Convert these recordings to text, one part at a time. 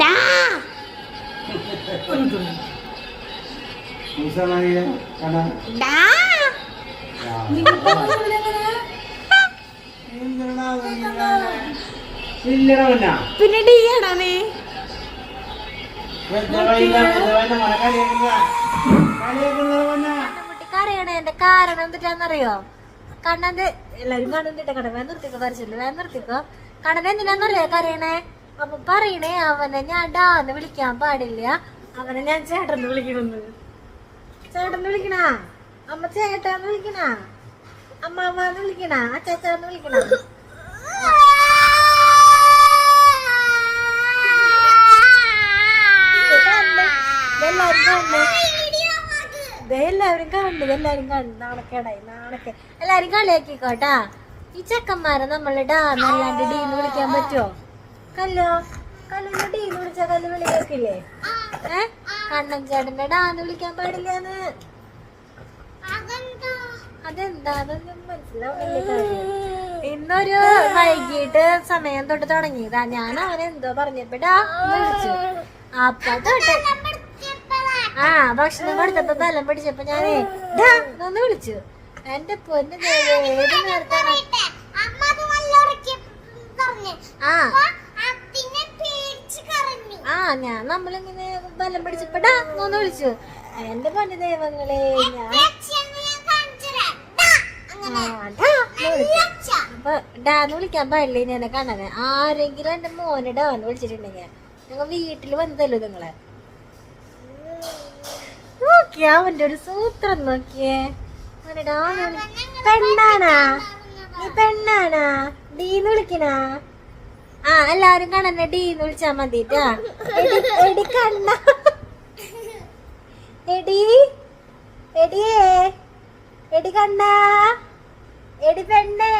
ഡാ. പിന്നെ ഡി ആണോ നീ? കുട്ടി കരയണേന്റെ കാരണം എന്തിട്ടാന്നറിയോ? കണ്ണന്റെ എല്ലാരും കണ്ണന്റെ കട വേ നിർത്തിക്കോ വരച്ചില്ല വേറെ നിർത്തിക്കോ. കണ്ണൻ എന്തിനാന്നറിയോ കരയണേ? അപ്പൊ പറയണേ അവനെ ഞാൻ ഡാന്ന് വിളിക്കാൻ പാടില്ല. അവനെ ഞാൻ ചേട്ടന്ന് വിളിക്കണെന്ന് ചേട്ടന്ന് വിളിക്കണ? അമ്മ ചേട്ടാന്ന് വിളിക്കണ? അമ്മ അമ്മന്ന് വിളിക്കണ? അച്ചാച്ചാന്ന് വിളിക്കണ? എല്ലാരും എല്ലാവരും കാണുന്നു ദേ എല്ലാവരും കാണുന്നു നാണക്കേടായി നാണക്കെ. എല്ലാരും കളിയാക്കിക്കോട്ടാ ഈ ചെക്കന്മാരെ നമ്മൾ ഡാ അല്ലാണ്ട് ഡീന്ന് വിളിക്കാൻ പറ്റുമോ കല്ലോ? കല്ലിന്റെ ടീ വിളിച്ചാ കല്ല് വിളി കേക്കില്ലേ ഏ? കണ്ണൻ ചേട്ടന്റെ ഡാന്ന് വിളിക്കാൻ പാടില്ല അതെന്താണെന്ന് മനസ്സിലാവില്ല. ഇന്നൊരു വൈകിട്ട് സമയം തൊട്ട് തുടങ്ങിയതാ. ഞാൻ അവനെ എന്തോ പറഞ്ഞപ്പോ ഡാ എന്ന് വിളിച്ചു. അപ്പൊ തൊട്ട് ആ ഭക്ഷണം കൊടുത്തപ്പോ ബലം പിടിച്ചപ്പോ ഞാനേ ഒന്ന് വിളിച്ചു. എന്റെ പൊന്നു ഏത് നേരത്താണ്? ആ. ആ ഞാൻ നമ്മളിങ്ങനെ ബലം പിടിച്ചപ്പോ ഡാ എന്ന് വിളിച്ചു. എന്റെ പണ്ട് ദൈവങ്ങളെ ഞാൻ ഡാന്ന് വിളിക്കാൻ പാടില്ല എന്നെ കാണാന്? ആരെങ്കിലും എന്റെ മോനെ ഡാന്ന് വിളിച്ചിട്ടുണ്ടെങ്കിൽ ഞങ്ങൾ വീട്ടിൽ വന്നതല്ലോ നിങ്ങളെ? നോക്കിയ അവന്റെ ഒരു സൂത്രം നോക്കിയേ. മോനെ പെണ്ണാണാ? നീ പെണ്ണാണാ? ഡീന്ന് വിളിക്കണാ? ആ എല്ലാരും കാണന്നെ ഡീന്ന് വിളിച്ചാ മതിട്ടാ എടി കണ്ണ. എടി എടിയേ. എടി കണ്ണ. എടി പെണ്ണേ.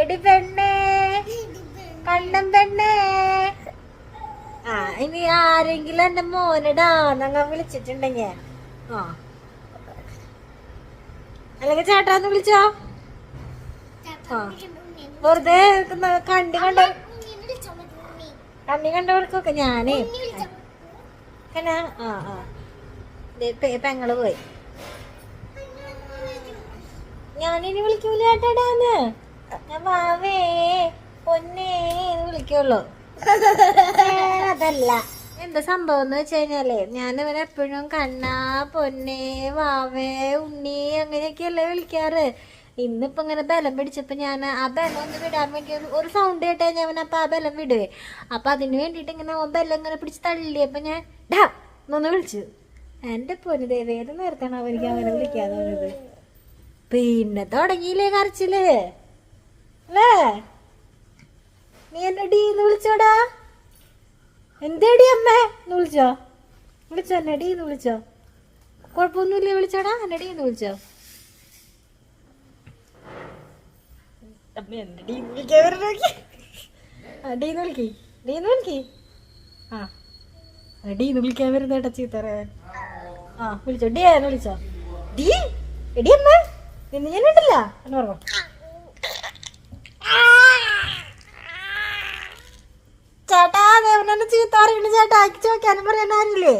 എടി പെണ്ണേ. കണ്ണം പെണ്ണേ. ആ ഇനി ആരെങ്കിലും എന്റെ മോനടാ നങ്ങ വിളിച്ചിട്ടുണ്ടെങ്കിൽ ആ. അല്ലെങ്കിൽ ചേട്ടാന്ന് വിളിച്ചോ? ആ. വെറുതെ കണ്ടു കണ്ടി കണ്ണി കണ്ടവർക്കൊക്കെ ഞാനേ. ആ ആ. പെങ്ങൾ പോയി. ഞാനിനി വിളിക്കൂല ഏട്ടാടാന്ന് ഞാൻ വാവേ പൊന്നേ എന്ന് വിളിക്കുള്ളൂ. അതല്ല എന്താ സംഭവം എന്ന് വെച്ച് കഴിഞ്ഞാലേ ഞാൻ ഇവനെ എപ്പോഴും കണ്ണാ പൊന്നേ വാവേ ഉണ്ണി അങ്ങനെയൊക്കെയല്ലേ വിളിക്കാറ്. ഇന്നിപ്പോ ഇങ്ങനെ ബലം പിടിച്ചപ്പോ ഞാൻ ആ ബലം ഒന്ന് വിടാൻ വേണ്ടി ഒരു- സൗണ്ട് കേട്ടേ ഞാൻ അപ്പൊ ആ ബലം വിടുവേ. അപ്പൊ അതിന് വേണ്ടിട്ട് ഇങ്ങനെ ഓൻ ബലം ഇങ്ങനെ പിടിച്ച് തള്ളിയപ്പോ ഞാൻ ഡാ എന്നൊന്ന് വിളിച്ചു. എന്റെ പൊന്നു ദേവേ ഏത് നേരത്താണ് അവനിക്ക് അങ്ങനെ വിളിക്കാന്ന് പറഞ്ഞത്? പിന്നെ തുടങ്ങിയില്ലേ കരച്ചിൽ? അല്ലേ? നീ എന്നെ ഡി എന്ന് വിളിച്ചോടാ? എന്തേടി അമ്മേ? എന്ന് വിളിച്ചോ? വിളിച്ചോ എന്നെ ഡി എന്ന് വിളിച്ചോ? കുഴപ്പമൊന്നുമില്ലേ വിളിച്ചോടാ? എന്നെ ഡി എന്ന് വിളിച്ചോ? ആ ആ. വിളിച്ചോ. എടി അമ്മ ചേട്ടാ ദേവനെ ചേട്ടാ ആക്കി നോക്കാനും പറയാൻ ആരില്ലേ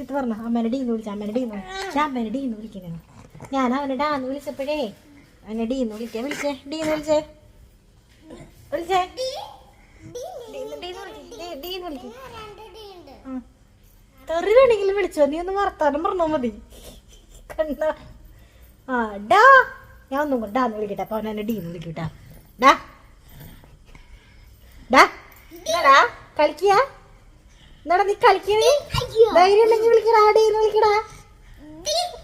ചീത്ത പറഞ്ഞ അമ്മേനെ ഡീന്ന് വിളിച്ച അമ്മേനെ ഡീന്ന് ഞാൻ അമ്മേനെ ഡീന്ന് വിളിക്കുന്നു. ഞാൻ അവനെ ഡാന്ന് വിളിച്ചപ്പോഴേ അവനെ ഡീന്ന് വിളിക്കേ വിളിച്ചേ ഡീന്ന് വിളിച്ചേ. വിളിച്ചേ. ഡീന്ന് വിളിക്ക്. വിളിച്ചോ നീ ഒന്ന് വർത്താനം പറഞ്ഞാ മതി. കണ്ടാ ആ ഡാ. ഞാൻ ഒന്നും കൂടെ ഡാന്ന് വിളിക്കട്ടെ അപ്പൊ അവൻ എന്നെ ഡീന്ന് വിളിക്കൂട്ടാ ഡാ. ഡാ. കളിക്കിയാ? കളിക്കുക എന്താടാ നീ കളിക്കണേ? ധൈര്യം ഉണ്ടെങ്കിൽ വിളിക്കടാ ഡീന്ന് വിളിക്കടാ.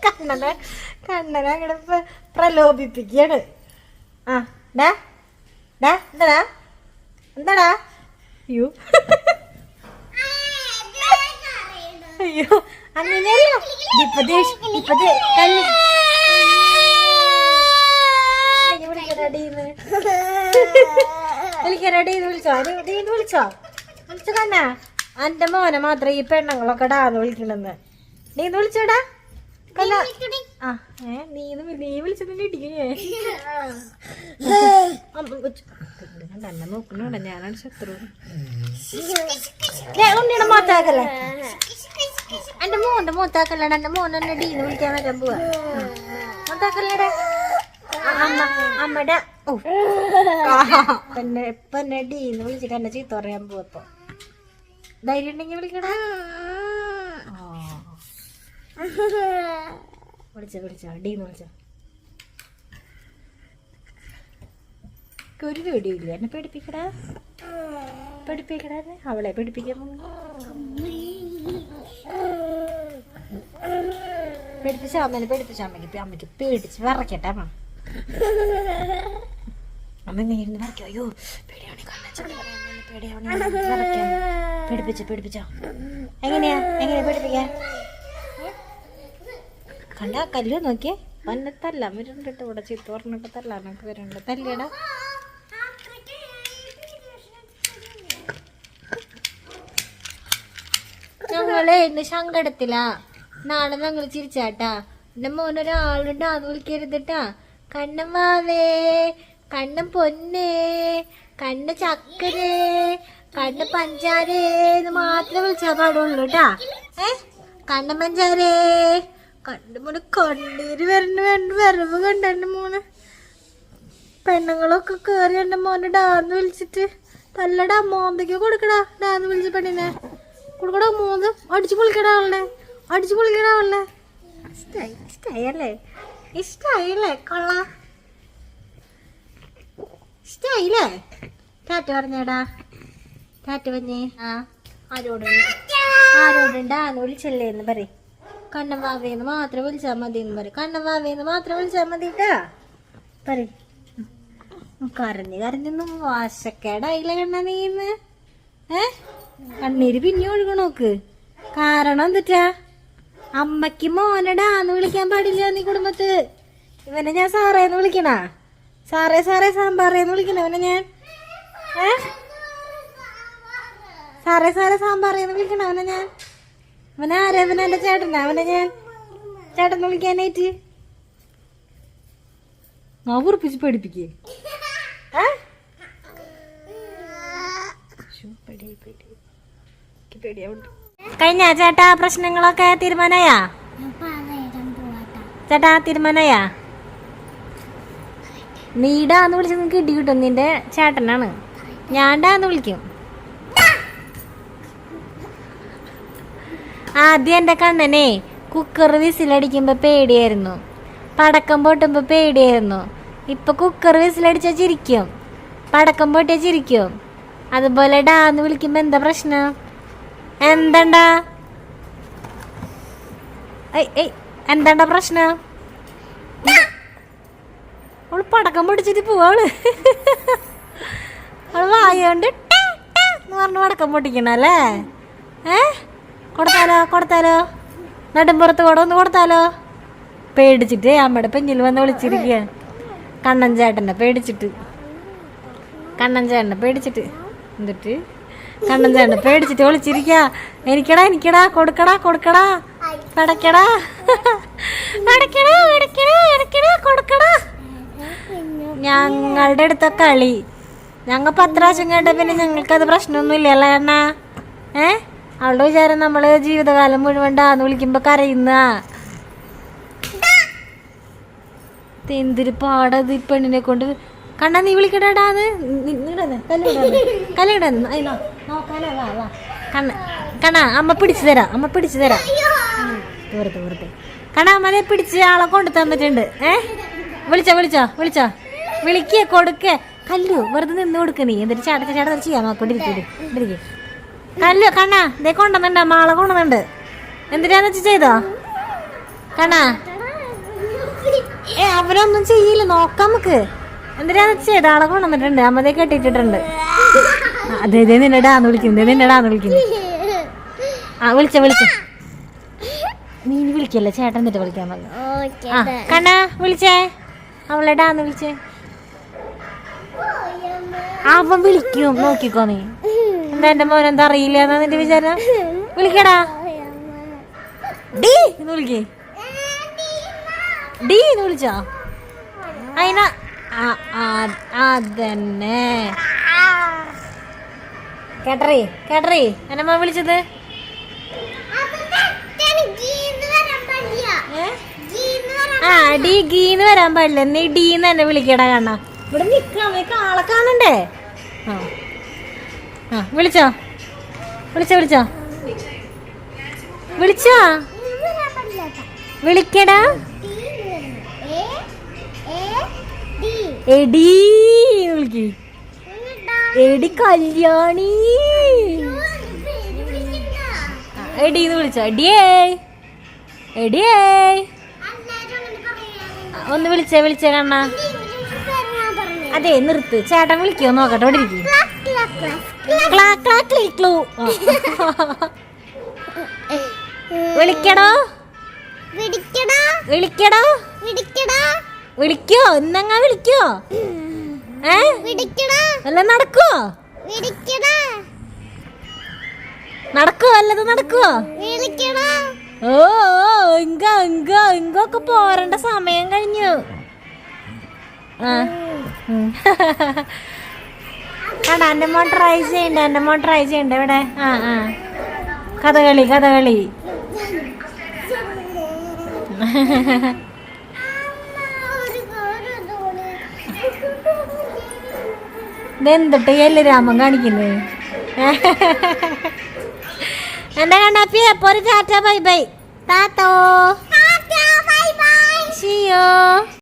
കണ്ണനെ കണ്ണനെ അങ്ങനെ പ്ര- പ്രലോഭിപ്പിക്കാണ്. ആ ഡാ ഡാ എന്താടാ? എന്താടാ? അയ്യോ. അയ്യോ അങ്ങനെയല്ല. ഇപ്പൊ ദേഷ്യം ഇപ്പൊ ദേ- കല്ല് വിളിച്ചോ. ഡീന്ന് വിളിച്ചോ? വിളിച്ചോ കണ്ണാ. എന്റെ മോനെ മാത്രം ഈ പെണ്ണുങ്ങളൊക്കെ ഡാന്ന് വിളിക്കണെന്ന് ഡീന്ന് വിളിച്ചോടാ. ആ ഏ നീ ഇത് നീ വിളിച്ചതിന്റെ ഇടിക്കേ എന്നെ നോക്കണുണ്ട് ഞാനാണ് ശത്രു. ഉണ്ണിയുടെ മോത്താക്കല്ലേ? എന്റെ മോന്റെ മോത്താക്കല്ലട എന്റെ മോൻ എന്നെ ഡീന്ന് വിളിക്കാൻ വരാൻ പോവാ. മോത്താക്കല്ലട? അമ്മ അമ്മയുടെ ഓ. ഇപ്പൊ എന്നെ ഡീന്ന് വിളിച്ചിട്ട് എന്നെ ചീത്ത പറയാൻ പോവപ്പോ ധൈര്യം ഉണ്ടെങ്കിൽ വിളിക്കടാ. വിളിച്ചോ വിളിച്ചോ. ഡീന്ന് വിളിച്ചോ. ഒരു പേടിയില്ല എന്നെ പേടിപ്പിക്കടാ. പേടിപ്പിക്കടാ അവളെ പേടിപ്പിക്കാൻ പേടിപ്പിച്ച അമ്മേനെ പേടിപ്പിച്ച അമ്മയ്ക്ക് അമ്മയ്ക്ക് പേടിച്ച് വിറക്കട്ടെ അമ്മ. അമ്മ ഇങ്ങനെ ഇരുന്ന് വിറയ്ക്കും അയ്യോ പേടിയാണെങ്കിൽ പേടിയാവണേ വിറയ്ക്കാൻ പേടിപ്പിച്ച പിടിപ്പിച്ചോ. എങ്ങനെയാ എങ്ങനെയാ പിടിപ്പിക്കാ? കണ്ട കല്ല് നോക്കിയേ. വന്നെ തല്ലാൻ വരുന്നുണ്ട് ഇവിടെ ചിത്തോറിനൊക്കെ തല്ലാനൊക്കെ വരുന്നുണ്ട്. തല്ലിയടാ. ഞങ്ങളെ ഇന്ന് സങ്കടത്തിലാ. നാളെ ഞങ്ങൾ ചിരിച്ചാട്ടാ. എന്റെ മോനൊരാളുണ്ട് അത് വിളിക്കരുതിട്ടാ. കണ്ണൻ വാവേ കണ്ണൻ പൊന്നേ കണ്ണ ചക്കരേ കണ്ണ് പഞ്ചാരേന്ന് മാത്രമേ വിളിച്ചാൽ പാടുള്ളൂ കേട്ടാ. ഏ? കണ്ണൻ പഞ്ചാരേ. കണ്ണ് മൂന്ന് കണ്ണീര് വരണ്ട് വേണ്ട വരവ് കണ്ട എന്റെ മോന്. പെണ്ണുങ്ങളൊക്കെ കേറി എന്റെ മോനെ ഡാന്ന് വിളിച്ചിട്ട്. തല്ലടാ മോന്തയ്ക്ക് കൊടുക്കടാ ഡാന്ന് വിളിച്ച പെണ്ണിനെ. കൊടുക്കടാ മോന്ത്. അടിച്ചു പൊളിക്കടാ അവളുടെ അടിച്ചു പൊളിക്കടാ അവളുടെ ഇഷ്ടായി ഇഷ്ടായല്ലേ ഇഷ്ടായില്ലേ കൊള്ള. ഇഷ്ടായില്ലേ? ടാറ്റ പറഞ്ഞേടാ. ടാറ്റ ആ. ആരോടുണ്ട്? ആരോടുണ്ടാന്ന് വിളിച്ചല്ലേ എന്ന് പറയും. കണ്ണൻ വാവേന്ന് മാത്രം വിളിച്ചാൽ മതി എന്ന് പറയും. കണ്ണൻ വാവേന്ന് മാത്രം വിളിച്ചാൽ മതി കേട്ടാ പറയും കരഞ്ഞ് കരഞ്ഞൊന്നും വാശക്കേടായില്ല കണ്ണ നീന്ന്. ഏ? കണ്ണീര് പിന്നെ ഒഴുകണോക്ക് കാരണം എന്തിട്ടാ? അമ്മയ്ക്ക് മോനടാന്ന് വിളിക്കാൻ പാടില്ല നീ കുടുംബത്ത്. ഇവനെ ഞാൻ സാറേന്ന് വിളിക്കണ. സാറേ സാറേ സാമ്പാറേന്ന് വിളിക്കണ ഇവനെ ഞാൻ. ഏ? സാറേ സാറേ സാമ്പാറേന്ന് വിളിക്കണം? അവനെ ഞാൻ അവനെ ആരാ? അവനെ എന്റെ ചേട്ടനാ? അവനെ ഞാൻ ചേട്ടൻ വിളിക്കാനായിട്ട് നവറുപ്പിച്ച് പഠിപ്പിക്കേ പേടിപ്പിക്കേ കഴിഞ്ഞ ചേട്ടാ പ്രശ്നങ്ങളൊക്കെ തീരുമാനമായാ ചേട്ടാ തീരുമാനമായാ നീടാന്ന് വിളിച്ചു നിങ്ങൾക്ക് ഇടി കിട്ടും നിന്റെ ചേട്ടനാണ്. ഞാണ്ടാന്ന് വിളിക്കും. ആദ്യം എന്റെ കണ്ണനെ കുക്കർ വിസിലടിക്കുമ്പോൾ പേടിയായിരുന്നു. പടക്കം പൊട്ടുമ്പോൾ പേടിയായിരുന്നു. ഇപ്പൊ കുക്കർ വിസിലടിച്ചാൽ ചിരിക്കും. പടക്കം പൊട്ടിയാൽ ചിരിക്കും. അതുപോലെ ഡാന്ന് വിളിക്കുമ്പോൾ എന്താ പ്രശ്നം? എന്തണ്ടാ? എന്താണ്ടാ പ്രശ്നം? അവൾ പടക്കം പൊട്ടിച്ചിട്ട് പോവാൾ അവൾ. വായോണ്ട് എന്ന് പറഞ്ഞ് പടക്കം പൊട്ടിക്കണല്ലേ ഏ? കൊടുത്താലോ കൊടുത്താലോ? നടുമ്പുറത്ത് കൂടെ ഒന്ന് കൊടുത്താലോ? പേടിച്ചിട്ട് അമ്മയുടെ പെഞ്ഞിൽ വന്ന് വിളിച്ചിരിക്കുക കണ്ണൻ ചേട്ടനെ പേടിച്ചിട്ട്. കണ്ണൻ ചേട്ടനെ പേടിച്ചിട്ട്. എന്നിട്ട് കണ്ണൻ ചേട്ടനെ പേടിച്ചിട്ട് വിളിച്ചിരിക്കുക. എനിക്കടാ എനിക്കടാ കൊടുക്കടാ കൊടുക്കടാ. പടക്കടാ. പടക്കടാ പടക്കടാ പടക്കടാ കൊടുക്കടാ. ഞങ്ങളുടെ അടുത്ത കളി. ഞങ്ങൾ പത്ത് പ്രാവശ്യം കേട്ട പിന്നെ ഞങ്ങൾക്കത് പ്രശ്നമൊന്നുമില്ല അല്ലേ അണ്ണ? ഏ? അവളുടെ വിചാരം നമ്മൾ ജീവിതകാലം മുഴുവൻ ഡാന്ന് വിളിക്കുമ്പോ കരയുന്ന. എന്തൊരു പാടത് ഈ പെണ്ണിനെ കൊണ്ട്. കണ്ണാ നീ വിളിക്കടാന്ന് കല്ലിടന്ന് അതിനോ നോക്കാലോ വാ വാ. കണ്ണ അമ്മ പിടിച്ചു തരാം. അമ്മ പിടിച്ചു തരാം. വെറുതെ വെറുതെ. കണ്ണാ അമ്മനെ പിടിച്ച് ആളെ കൊണ്ടു തന്നിട്ടുണ്ട് ഏ? വിളിച്ചോ വിളിച്ചോ വിളിച്ചോ. വിളിക്കേ കൊടുക്കേ. കല്ലു വെറുതെ നിന്ന് കൊടുക്ക നീ. എന്നിട്ട് ചാടച്ച ചാട ചെയ്യാൻ നോക്കൊണ്ടിരിക്കും കല്ലു കണ്ണാ ദേ കൊണ്ടുവന്നുണ്ട് മാള കൊണ്ടുവന്നുണ്ട് എന്തിനാന്ന് വെച്ച് ചെയ്തോ? കണ്ണാ. ഏ അവരൊന്നും ചെയ്യില്ല നോക്കാം നമുക്ക്. എന്തിനാന്ന് വെച്ച് ചെയ്തോ? ആളെ കൊണ്ടുവന്നിട്ടുണ്ട് അമ്മതേ കെട്ടിയിട്ടിട്ടുണ്ട്. ആ, അതെ ഇതേ നിന്നടാന്ന് വിളിക്കുന്നു ഇതേ നിന്നെ ഡാന്ന് വിളിക്കുന്നു. ആ വിളിച്ച വിളിച്ച. നീ വിളിക്കല്ലേ ചേട്ടൻ എന്നിട്ട് വിളിക്കാൻ പറഞ്ഞു. ആ കണ്ണാ വിളിച്ചേ. അവളെടാന്ന് വിളിച്ചേ. അവൻ വിളിക്കും നോക്കിക്കോ നീ. എന്താ എന്റെ മോൻ എന്താ അറിയില്ല എന്നാ നിന്റെ വിചാരം? വിളിക്കടാ. ഡീ എന്ന് വിളിക്കേ. ഡി എന്ന് വിളിച്ചോ? അതിന അതന്നെ. കേട്ടറി കേട്ടറി എന്നമ്മ വിളിച്ചത്? ഏ? ആ ഡി ഗീന്ന് വരാൻ പാടില്ല. നീ ഡീന്ന് എന്നെ വിളിക്കടാ കാണാ ഇവിടെ നിൽക്കാമേ കാളെ കാണണ്ടേ? ആ. ആ വിളിച്ചോ. വിളിച്ചോ വിളിച്ചോ. വിളിച്ചോ. വിളിക്കടാ. എടി വിളിക്ക്. എടി കല്യാണി. എടി എന്ന് വിളിച്ചോ. എടിയേ. എടിയേ. ഒന്ന് വിളിച്ചേ വിളിച്ചേ കണ്ണ. അതെ നിർത്ത്. ചേട്ടൻ വിളിക്കോ നോക്കട്ടെ ഇവിടെ ഇരിക്കും. ക്ലാ ക്ലാ ക്ലീ ക്ലൂ. വിളിക്കടോ. വിളിക്കടോ. വിളിക്കോ? ഇന്നങ്ങ വിളിക്കോ? ഏ? വിടിക്കടാ വല്ല നടക്കോ വിടിക്കടാ നടക്കോ വല്ലത് നടക്കോ വിളിക്കടാ. ഓ ഇങ്ക ഇങ്ക ഇങ്കൊക്കെ പോരണ്ട സമയം കഴിഞ്ഞു. ആ. കണ്ട എന്റെ മോൻ ട്രൈ ചെയ്യണ്ട എന്റെ മോൻ ട്രൈ ചെയ്യണ്ട ഇവിടെ. ആ ആ. കഥകളി കഥകളി. ഇതെന്തിട്ട് എല്ല് രാമൻ കാണിക്കുന്നത് എന്താ കണ്ണാപ്പി എപ്പോ ഒരു ടാറ്റ ബൈ ബൈ. താത്തോ ഷിയോ